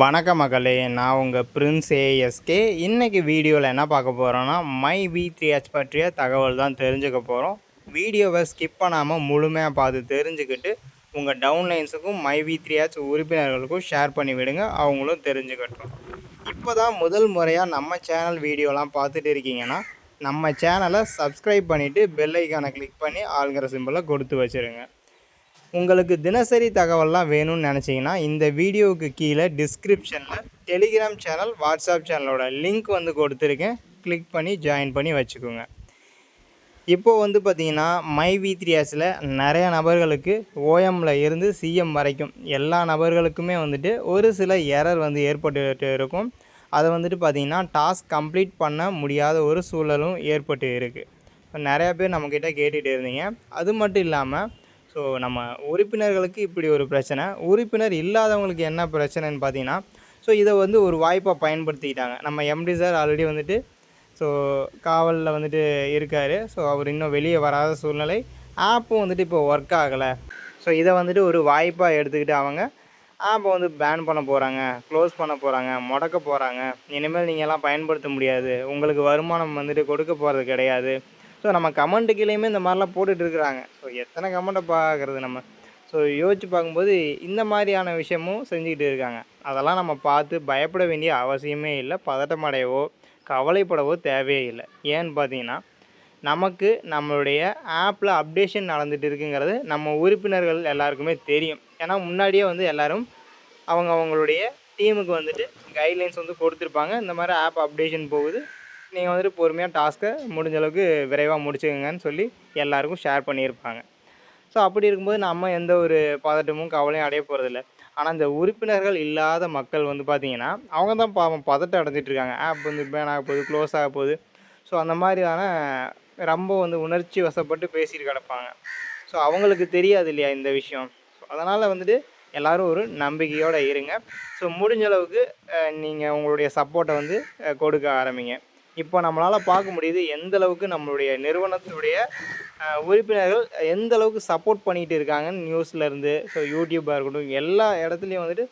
வணக்க மகளே நான் உங்கள் பிரின்ஸ் ஏஎஸ்கே இன்றைக்கி வீடியோவில் என்ன பார்க்க போகிறோன்னா மை வி த்ரீ ஹெச் பற்றிய தகவல் தான் தெரிஞ்சுக்க போகிறோம் வீடியோவை ஸ்கிப் பண்ணாமல் முழுமையாக பார்த்து தெரிஞ்சுக்கிட்டு உங்கள் டவுன்லைன்ஸுக்கும் மை வி த்ரீ ஹெச் உறுப்பினர்களுக்கும் ஷேர் பண்ணி விடுங்க அவங்களும் தெரிஞ்சுக்கட்டும். இப்போ தான் முதல் முறையாக நம்ம சேனல் வீடியோலாம் பார்த்துட்டு இருக்கீங்கன்னா நம்ம சேனலை சப்ஸ்கிரைப் பண்ணிவிட்டு பெல் ஐக்கானை கிளிக் பண்ணி ஆளுங்கிற சிம்பிளை கொடுத்து வச்சுருங்க. உங்களுக்கு தினசரி தகவல்லாம் வேணும்னு நினச்சிங்கன்னா இந்த வீடியோவுக்கு கீழே டிஸ்கிரிப்ஷனில் டெலிகிராம் சேனல் வாட்ஸ்அப் சேனலோட லிங்க் வந்து கொடுத்துருக்கேன். கிளிக் பண்ணி ஜாயின் பண்ணி வச்சுக்கோங்க. இப்போது வந்து பார்த்திங்கன்னா மை வி த்ரீ எஸில் நிறைய நபர்களுக்கு ஓஎம்மில் இருந்து சிஎம் வரைக்கும் எல்லா நபர்களுக்குமே வந்துட்டு ஒரு சில எரர் வந்து ஏற்பட்டு இருக்கும். அதை வந்துட்டு பார்த்திங்கன்னா டாஸ்க் கம்ப்ளீட் பண்ண முடியாத ஒரு சூழலும் ஏற்பட்டு இருக்குது நிறையா பேர் நம்மக்கிட்ட கேட்டுகிட்டு இருந்தீங்க. அது மட்டும் இல்லாமல் ஸோ நம்ம உறுப்பினர்களுக்கு இப்படி ஒரு பிரச்சனை. உறுப்பினர் இல்லாதவங்களுக்கு என்ன பிரச்சனைன்னு பார்த்தீங்கன்னா ஸோ இதை வந்து ஒரு வாய்ப்பாக பயன்படுத்திக்கிட்டாங்க. நம்ம எம்டி சார் ஆல்ரெடி வந்துட்டு ஸோ காவலில் வந்துட்டு இருக்கார். ஸோ அவர் இன்னும் வெளியே வராத சூழ்நிலை. ஆப்பும் வந்துட்டு இப்போ ஒர்க் ஆகலை. ஸோ இதை வந்துட்டு ஒரு வாய்ப்பாக எடுத்துக்கிட்டு அவங்க ஆப்பை வந்து பேன் பண்ண போகிறாங்க க்ளோஸ் பண்ண போகிறாங்க முடக்க போகிறாங்க இனிமேல் நீங்கள் எல்லாம் பயன்படுத்த முடியாது. உங்களுக்கு வருமானம் வந்துட்டு கொடுக்க போகிறது கிடையாது. ஸோ நம்ம கமெண்ட்டு கீழேயுமே இந்த மாதிரிலாம் போட்டுட்டு இருக்கிறாங்க. ஸோ எத்தனை கமெண்ட்டை பார்க்குறது நம்ம? ஸோ யோசிச்சு பார்க்கும்போது இந்த மாதிரியான விஷயமும் செஞ்சுக்கிட்டு இருக்காங்க. அதெல்லாம் நம்ம பார்த்து பயப்பட வேண்டிய அவசியமே இல்லை. பதட்டமடையவோ கவலைப்படவோ தேவையே இல்லை. ஏன்னு பார்த்தீங்கன்னா நமக்கு நம்மளுடைய ஆப்பில் அப்டேஷன் நடந்துட்டு இருக்குங்கிறது நம்ம உறுப்பினர்கள் எல்லாருக்குமே தெரியும். ஏன்னா முன்னாடியே வந்து எல்லோரும் அவங்க அவங்களுடைய டீமுக்கு வந்துட்டு கைட்லைன்ஸ் வந்து கொடுத்துருப்பாங்க. இந்த மாதிரி ஆப் அப்டேஷன் போகுது. நீங்கள் வந்துட்டு பொறுமையாக டாஸ்க்கை முடிஞ்ச அளவுக்கு விரைவாக முடிச்சுக்கங்கன்னு சொல்லி எல்லாருக்கும் ஷேர் பண்ணியிருப்பாங்க. ஸோ அப்படி இருக்கும்போது நம்ம எந்த ஒரு பதட்டமும் கவலையும் அடைய போகிறதில்ல ஆனால் இந்த உறுப்பினர்கள் இல்லாத மக்கள் வந்து பார்த்திங்கன்னா அவங்க தான் பாவம் பதட்டம் அடைஞ்சிட்டு இருக்காங்க. ஆப் வந்து பேன் ஆக போகுது க்ளோஸ் ஆக போகுது. ஸோ அந்த மாதிரியான ரொம்ப வந்து உணர்ச்சி வசப்பட்டு பேசிட்டு கிடப்பாங்க. ஸோ அவங்களுக்கு தெரியாது இல்லையா இந்த விஷயம்? ஸோ அதனால் வந்துட்டு எல்லோரும் ஒரு நம்பிக்கையோடு இருங்க. ஸோ முடிஞ்ச அளவுக்கு நீங்கள் உங்களுடைய சப்போர்ட்டை வந்து கொடுக்க ஆரம்பிங்க. இப்போ நம்மளால் பார்க்க முடியுது எந்த அளவுக்கு நம்மளுடைய நிறுவனத்தினுடைய உறுப்பினர்கள் எந்த அளவுக்கு சப்போர்ட் பண்ணிகிட்டு இருக்காங்கன்னு நியூஸ்லேருந்து ஸோ யூடியூப்பாக இருக்கட்டும் எல்லா இடத்துலையும் வந்துட்டு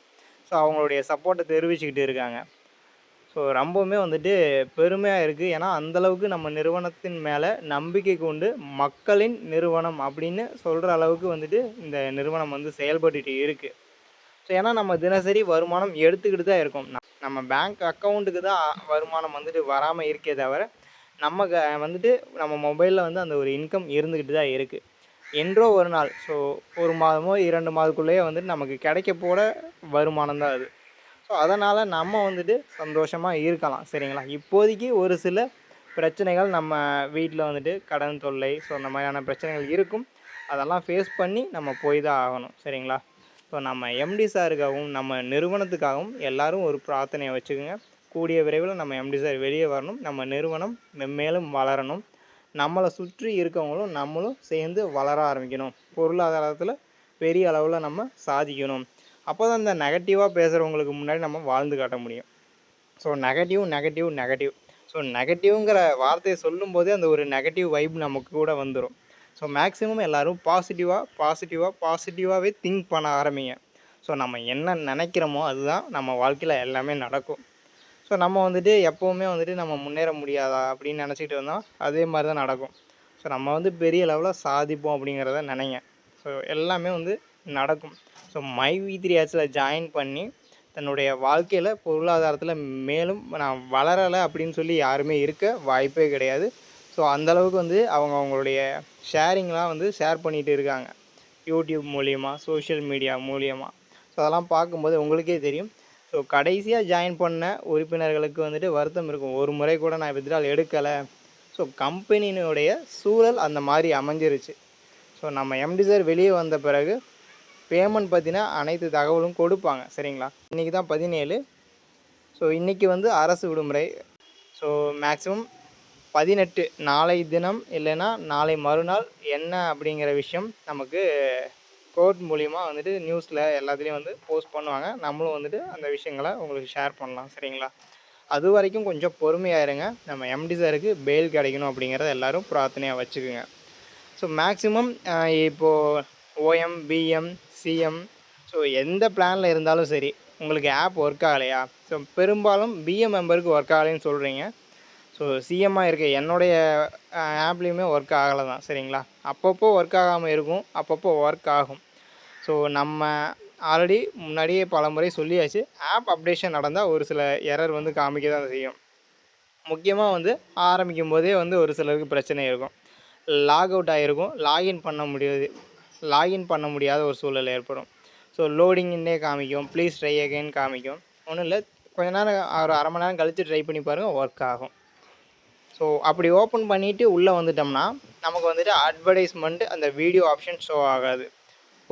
ஸோ அவங்களுடைய சப்போர்ட்டை தெரிவிச்சுக்கிட்டு இருக்காங்க. ஸோ ரொம்பவுமே வந்துட்டு பெருமையாக இருக்குது ஏன்னா அந்தளவுக்கு நம்ம நிறுவனத்தின் மேலே நம்பிக்கை கொண்டு மக்களின் நிறுவனம் அப்படின்னு சொல்கிற அளவுக்கு வந்துட்டு இந்த நிறுவனம் வந்து செயல்பட்டுட்டு இருக்குது ஸோ ஏன்னா நம்ம தினசரி வருமானம் எடுத்துக்கிட்டு தான் இருக்கோம். நம்ம பேங்க் அக்கௌண்ட்டுக்கு தான் வருமானம் வந்துட்டு வராமல் இருக்கே தவிர நம்ம க வந்துட்டு நம்ம மொபைலில் வந்து அந்த ஒரு இன்கம் இருந்துக்கிட்டு தான் இருக்குது என்றோ ஒரு நாள் ஸோ ஒரு மாதமோ இரண்டு மாதத்துக்குள்ளேயே வந்துட்டு நமக்கு கிடைக்க போட வருமானம் தான் அது. ஸோ அதனால் நம்ம வந்துட்டு சந்தோஷமாக இருக்கலாம் சரிங்களா? இப்போதைக்கு ஒரு சில பிரச்சனைகள் நம்ம வீட்டில் வந்துட்டு கடன் தொல்லை ஸோ அந்த மாதிரியான பிரச்சனைகள் இருக்கும். அதெல்லாம் ஃபேஸ் பண்ணி நம்ம போய் தான் ஆகணும் சரிங்களா? ஸோ நம்ம எம்டி சாருக்காகவும் நம்ம நிறுவனத்துக்காகவும் எல்லாரும் ஒரு பிரார்த்தனையை வச்சுக்கோங்க. கூடிய விரைவில் நம்ம எம்டி சார் வெளியே வரணும். நம்ம நிறுவனம் மென்மேலும் வளரணும். நம்மளை சுற்றி இருக்கவங்களும் நம்மளும் சேர்ந்து வளர ஆரம்பிக்கணும். பொருளாதாரத்தில் பெரிய அளவில் நம்ம சாதிக்கணும். அப்போ தான் இந்த நெகட்டிவாக பேசுகிறவங்களுக்கு முன்னாடி நம்ம வாழ்ந்து காட்ட முடியும். So negative negative negative so நெகட்டிவ்ங்கிற வார்த்தையை சொல்லும்போதே அந்த ஒரு நெகட்டிவ் வைப் நமக்கு கூட வந்துடும் ஸோ மேக்ஸிமம் எல்லோரும் பாசிட்டிவாக பாசிட்டிவாக பாசிட்டிவாகவே திங்க் பண்ண ஆரம்பிங்க. ஸோ நம்ம என்ன நினைக்கிறோமோ அதுதான் நம்ம வாழ்க்கையில் எல்லாமே நடக்கும். ஸோ நம்ம வந்துட்டு எப்போவுமே வந்துட்டு நம்ம முன்னேற முடியாதா அப்படின்னு நினச்சிக்கிட்டு இருந்தோம் அதே மாதிரி தான் நடக்கும். ஸோ நம்ம வந்து பெரிய லெவலில் சாதிப்போம் அப்படிங்கிறத நினைங்க. ஸோ எல்லாமே வந்து நடக்கும். ஸோ மை வி த்ரீ ஆட்ஸில் ஜாயின் பண்ணி தன்னுடைய வாழ்க்கையில் பொருளாதாரத்தில் மேலும் நான் வளரலை அப்படின்னு சொல்லி யாருமே இருக்க வாய்ப்பே கிடையாது. ஸோ அந்தளவுக்கு வந்து அவங்க அவங்களுடைய ஷேரிங்லாம் வந்து ஷேர் பண்ணிகிட்டு இருக்காங்க. யூடியூப் மூலியமாக சோஷியல் மீடியா மூலியமாக ஸோ அதெல்லாம் பார்க்கும்போது உங்களுக்கே தெரியும். ஸோ கடைசியாக ஜாயின் பண்ண உறுப்பினர்களுக்கு வந்துட்டு வருத்தம் இருக்கும். ஒரு முறை கூட நான் வித்ட்ரால் எடுக்கலை. ஸோ கம்பெனியினுடைய சூழல் அந்த மாதிரி அமைஞ்சிருச்சு. ஸோ நம்ம எம்டி சார் வெளியே வந்த பிறகு பேமெண்ட் பற்றின அனைத்து தகவலும் கொடுப்பாங்க. சரிங்களா? இன்றைக்கி தான் பதினேழு. ஸோ இன்றைக்கி வந்து அரசு விடுமுறை. ஸோ மேக்ஸிமம் பதினெட்டு நாளை தினம் இல்லைன்னா நாளை மறுநாள் என்ன அப்படிங்கிற விஷயம் நமக்கு கோர்ட் மூலிமா வந்துட்டு நியூஸில் எல்லாத்துலேயும் வந்து போஸ்ட் பண்ணுவாங்க. நம்மளும் வந்துட்டு அந்த விஷயங்களை உங்களுக்கு ஷேர் பண்ணலாம். சரிங்களா? அது வரைக்கும் கொஞ்சம் பொறுமையாயிருங்க. நம்ம எம்டி சாருக்கு பெயில் கிடைக்கணும் அப்படிங்கிறத எல்லாரும் பிரார்த்தனையாக வச்சுக்கோங்க. ஸோ மேக்ஸிமம் இப்போது ஓஎம் பிஎம் சிஎம் ஸோ எந்த பிளானில் இருந்தாலும் சரி உங்களுக்கு ஆப் ஒர்க் ஆகலையா? ஸோ பெரும்பாலும் பிஎம் மெம்பருக்கு ஒர்க் ஆகலைன்னு சொல்கிறீங்க ஸோ சிஎம்மாக இருக்க. என்னுடைய ஆப்லேயுமே ஒர்க் ஆகலை தான் சரிங்களா? அப்பப்போ ஒர்க் ஆகாமல் இருக்கும். அப்பப்போ ஒர்க் ஆகும். ஸோ நம்ம ஆல்ரெடி முன்னாடியே பல முறை சொல்லியாச்சு. ஆப் அப்டேஷன் நடந்தால் ஒரு சில எரர் வந்து காமிக்க தான் செய்யும். முக்கியமாக வந்து ஆரம்பிக்கும் போதே வந்து ஒரு சிலருக்கு பிரச்சனை இருக்கும். லாக் அவுட் ஆகிருக்கும் லாகின் பண்ண முடியாது. லாகின் பண்ண முடியாத ஒரு சூழல் ஏற்படும். ஸோ லோடிங்கின்னே காமிக்கும். ப்ளீஸ் ட்ரை அகைன் காமிக்கும். ஒன்றும் இல்லை. கொஞ்ச நேரம் ஒரு அரை மணி நேரம் கழித்து ட்ரை பண்ணி பாருங்கள் ஒர்க் ஆகும். ஸோ அப்படி ஓப்பன் பண்ணிவிட்டு உள்ளே வந்துட்டோம்னா நமக்கு வந்துட்டு அட்வர்டைஸ்மெண்ட் அந்த வீடியோ ஆப்ஷன் ஷோ ஆகாது.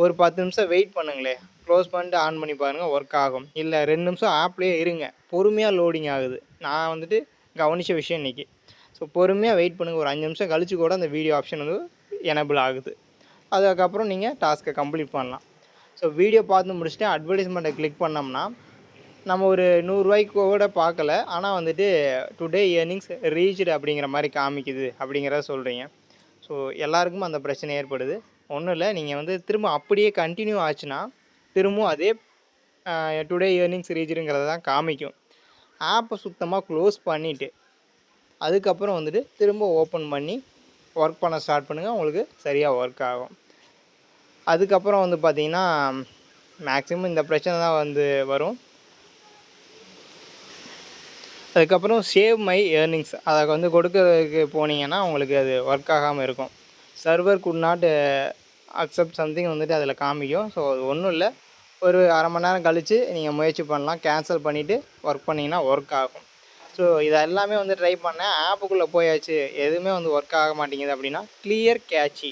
ஒரு பத்து நிமிஷம் வெயிட் பண்ணுங்களே. க்ளோஸ் பண்ணிட்டு ஆன் பண்ணி பாருங்கள் ஒர்க் ஆகும். இல்லை ரெண்டு நிமிஷம் ஆப்லேயே இருங்க. பொறுமையாக லோடிங் ஆகுது. நான் வந்துட்டு கவனித்த விஷயம் இன்றைக்கி ஸோ பொறுமையாக வெயிட் பண்ணுங்கள் ஒரு அஞ்சு நிமிஷம் கழிச்சு கூட அந்த வீடியோ ஆப்ஷன் வந்து எனபிள் ஆகுது. அதுக்கப்புறம் நீங்கள் டாஸ்க்கை கம்ப்ளீட் பண்ணலாம். ஸோ வீடியோ பார்த்து முடிச்சுட்டு அட்வர்டைஸ்மெண்ட்டை கிளிக் பண்ணோம்னா நம்ம ஒரு நூறுரூவாய்க்கு கூட பார்க்கல. ஆனால் வந்துட்டு டுடே ஏர்னிங்ஸ் ரீச்டு அப்படிங்கிற மாதிரி காமிக்குது அப்படிங்கிறத சொல்கிறீங்க ஸோ எல்லாருக்கும் அந்த பிரச்சனை ஏற்படுது. ஒன்றும் இல்லை நீங்கள் வந்து திரும்ப அப்படியே கண்டினியூ ஆச்சுன்னா திரும்பவும் அதே டுடே ஏர்னிங்ஸ் ரீச்சுங்கிறத தான் காமிக்கும். ஆப்பை சுத்தமாக க்ளோஸ் பண்ணிவிட்டு அதுக்கப்புறம் வந்துட்டு திரும்ப ஓப்பன் பண்ணி ஒர்க் பண்ண ஸ்டார்ட் பண்ணுங்கள் உங்களுக்கு சரியாக ஒர்க் ஆகும். அதுக்கப்புறம் வந்து பார்த்திங்கன்னா மேக்ஸிமம் இந்த பிரச்சனை தான் வந்து வரும். அதுக்கப்புறம் சேவ் மை ஏர்னிங்ஸ் அதை வந்து கொடுக்கறதுக்கு போனீங்கன்னா உங்களுக்கு அது ஒர்க் ஆகாமல் இருக்கும். Server could not accept something வந்துட்டு அதில் காமிக்கும். ஸோ அது ஒன்றும் இல்லை. ஒரு அரை மணி நேரம் கழித்து நீங்கள் முயற்சி பண்ணலாம். கேன்சல் பண்ணிவிட்டு ஒர்க் பண்ணிங்கன்னா ஒர்க் ஆகும். ஸோ இதை எல்லாமே வந்து ட்ரை பண்ணேன். ஆப்புக்குள்ளே போயாச்சு. எதுவுமே வந்து ஒர்க் ஆக மாட்டேங்குது அப்படின்னா கிளியர் கேட்சி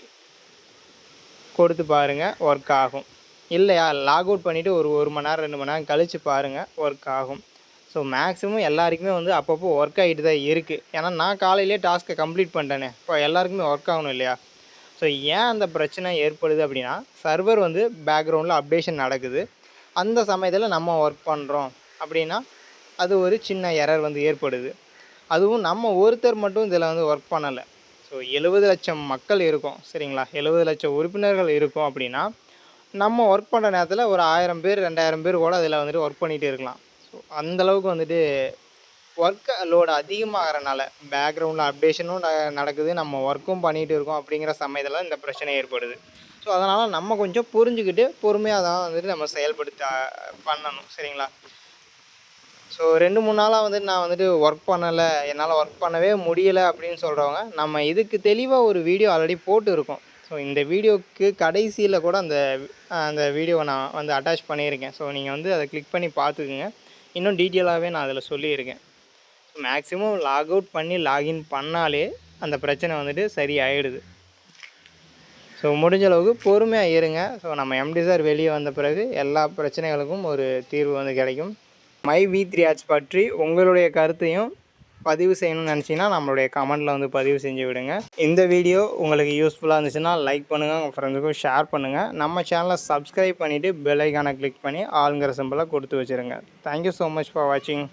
கொடுத்து பாருங்கள் ஒர்க் ஆகும். இல்லையா? லாக் அவுட் பண்ணிவிட்டு ஒரு ஒரு மணி நேரம் ரெண்டு மணி நேரம் கழித்து பாருங்கள் ஒர்க் ஆகும். ஸோ மேக்ஸிமம் எல்லாருக்குமே வந்து அப்பப்போ ஒர்க் ஆகிட்டு தான் இருக்குது ஏன்னா நான் காலையிலே டாஸ்க்கை கம்ப்ளீட் பண்ணிட்டேனே. இப்போ எல்லாருக்குமே ஒர்க் ஆகணும் இல்லையா? ஸோ ஏன் அந்த பிரச்சனை ஏற்படுது அப்படின்னா சர்வர் வந்து பேக்ரவுண்டில் அப்டேஷன் நடக்குது. அந்த சமயத்தில் நம்ம ஒர்க் பண்ணுறோம் அப்படின்னா அது ஒரு சின்ன எரர் வந்து ஏற்படுது. அதுவும் நம்ம ஒருத்தர் மட்டும் இதில் வந்து ஒர்க் பண்ணலை. ஸோ எழுபது லட்சம் மக்கள் இருக்கும் சரிங்களா? எழுபது லட்சம் உறுப்பினர்கள் இருக்கும் அப்படின்னா நம்ம ஒர்க் பண்ணுற நேரத்தில் ஒரு ஆயிரம் பேர் ரெண்டாயிரம் பேர் கூட அதில் வந்துட்டு ஒர்க் பண்ணிகிட்டு இருக்கலாம். அந்தளவுக்கு வந்துட்டு ஒர்க் லோடு அதிகமாகறனால பேக்ரவுண்டில் அப்டேஷனும் நடக்குது. நம்ம ஒர்க்கும் பண்ணிகிட்டு இருக்கோம் அப்படிங்கிற சமயத்தில் இந்த பிரச்சனை ஏற்படுது. ஸோ அதனால் நம்ம கொஞ்சம் புரிஞ்சுக்கிட்டு பொறுமையாக தான் வந்துட்டு நம்ம செயல்படுத்த பண்ணணும். சரிங்களா? ஸோ ரெண்டு மூணு நாளாக வந்துட்டு நான் வந்துட்டு ஒர்க் பண்ணலை என்னால் ஒர்க் பண்ணவே முடியலை அப்படின்னு சொல்கிறவங்க நம்ம இதுக்கு தெளிவாக ஒரு வீடியோ ஆல்ரெடி போட்டு இருக்கோம் ஸோ இந்த வீடியோவுக்கு கடைசியில் கூட அந்த அந்த வீடியோவை நான் வந்து அட்டாச் பண்ணியிருக்கேன். ஸோ நீங்கள் வந்து அதை கிளிக் பண்ணி பார்த்துக்குங்க. இன்னும் டீட்டெயிலாகவே நான் அதில் சொல்லியிருக்கேன். மேக்ஸிமம் லாக் அவுட் பண்ணி லாகின் பண்ணாலே அந்த பிரச்சனை வந்துட்டு சரி ஆகிடுது ஸோ முடிஞ்ச அளவுக்கு பொறுமையாக இருங்க. ஸோ நம்ம எம்டி சார் வெளியே வந்த பிறகு எல்லா பிரச்சனைகளுக்கும் ஒரு தீர்வு வந்து கிடைக்கும். மை வி த்ரீ ஆட்ஸ் பற்றி உங்களுடைய கருத்தையும் பதிவு செய்யணும்னு நினச்சிங்கன்னா நம்மளுடைய கமெண்ட்டில் வந்து பதிவு செஞ்சு விடுங்க. இந்த வீடியோ உங்களுக்கு யூஸ்ஃபுல்லாக இருந்துச்சுன்னா லைக் பண்ணுங்கள் உங்கள் ஃப்ரெண்ட்ஸுக்கும் ஷேர் பண்ணுங்கள் நம்ம சேனலை சப்ஸ்கிரைப் பண்ணிவிட்டு பெல் ஐக்கானை கிளிக் பண்ணி ஆளுங்கிற சிம்பிளாக கொடுத்து வச்சுருங்க. தேங்க்யூ ஸோ மச் ஃபார் வாட்சிங்